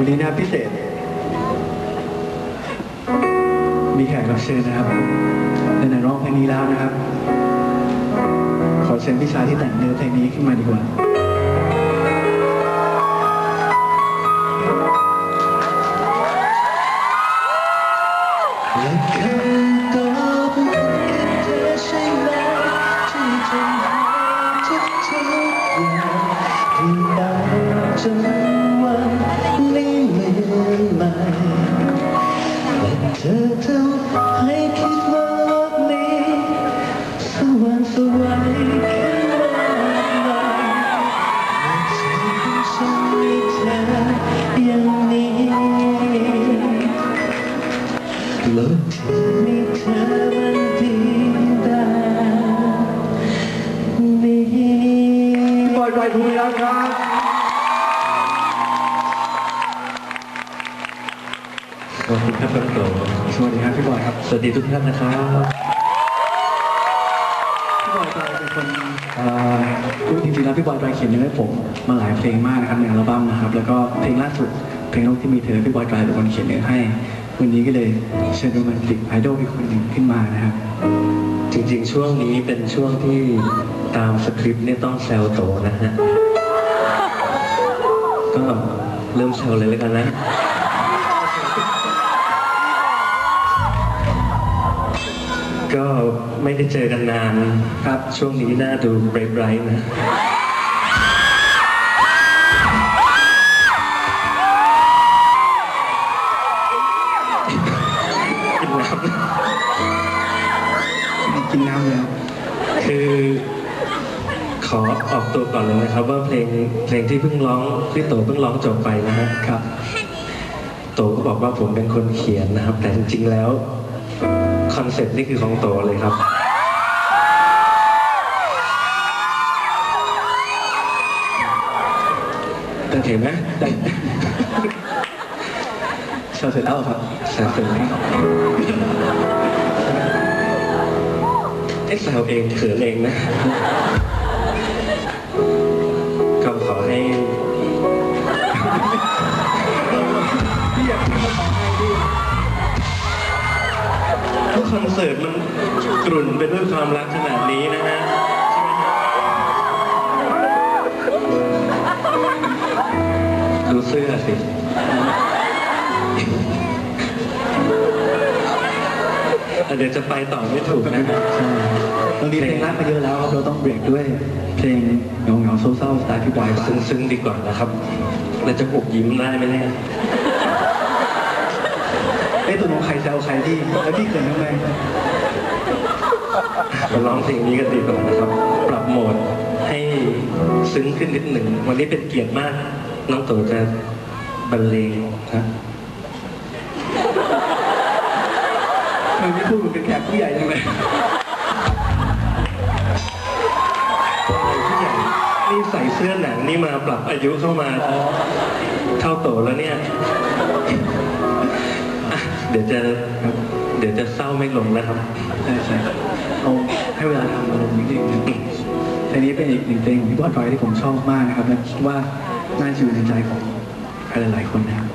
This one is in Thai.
วันนี้นะพิเศษ มีแขกรับเชิญนะครับในไหนร้องเพลงนี้แล้วนะครับ ขอเชิญพี่ชายที่แต่งเนื้อเพลงนี้ขึ้นมาดีกว่าและไมที่ทำให้ทุกอย่างที่ตามจน โลกที่มีเธอมันดีได้นี้พี่บอยไตรภูมิรัตน์ครับ ขอบคุณครับคุณโตสวัสดีครับพี่บอยครับ สวัสดีทุกท่านนะครับพี่บอยไตรเป็นคนเอ่อจริงๆแล้วพี่บอยไตรเขียนเนื้อให้ผมมาหลายเพลงมากนะครับในอัลบั้มนะครับ แล้วก็เพลงล่าสุดเพลงโลกที่มีเธอพี่บอยไตรเป็นคนเขียนเนื้อให้ วันนี้ก็เลยเชิญโรแมนติกไอดอลอีกคนหนึ่งขึ้นมานะครับ จริงๆ ช่วงนี้เป็นช่วงที่ตามสคริปต์เนี่ยต้องแซวโตนะฮะ ก็เริ่มแซวเลยแล้วกันนะ ก็ไม่ได้เจอกันนานครับ ช่วงนี้น้าดูไบรท์ๆนะ กินน้ำแล้วคือขอออกตัวก่อนเลยนะครับ ว่าเพลงเพลงที่เพิ่งร้องที่โตเพิ่งร้องจบไปนะฮะครับ โตก็บอกว่าผมเป็นคนเขียนนะครับ แต่จริงๆแล้วคอนเซ็ปต์นี่คือของโตเลยครับโอเคไหมชิญเสร็จแล้วครับแซว เองไอ้แซวเองเขินเองนะ ก็ขอให้พี่อยากให้มาขอให้ดิทุกคอนเสิร์ตมันกลุ่นไปด้วยความรักขนาดนี้นะฮะใช่ไหมฮะดูเสื้อสิ อะเดี๋ยวจะไปต่อไม่ถูกนะฮะใช่เรามีเพลงรักมาเยอะแล้วครับเราต้องเบรกด้วยเพลงเหงาเหงาๆเศร้าๆสไตล์พี่บอยบ้างซึ้งๆดีกว่านะครับเราจะปุกยิ้มได้ไหมเนี่ยเอ้ยตัวน้องใครแซวใครที่แล้วพี่เขินทำไมมาร้องเพลงนี้กันดีกว่านะครับ ปรับโหมดให้ซึ้งขึ้นนิดหนึ่ง วันนี้เป็นเกียรติมาก น้องโตจะบรรเลงครับ ทำไมไม่พูดเหมือนเป็นแขกผู้ใหญ่จังเลยผู้ใหญ่นี่ใส่เสื้อหนังนี่มาปรับอายุเข้ามาเท่าโตแล้วเนี่ยอะเดี๋ยวจะเดี๋ยวจะเศร้าไม่ลงนะครับใช่ใช่เอาให้เวลาทำอารมณ์นิดนึงนะเพลงนี้เป็นอีกหนึ่งเพลงของพี่บอยไตรที่ผมชอบมากนะครับและคิดว่าน่าจะอยู่ในใจของใครหลายๆคนนะครับ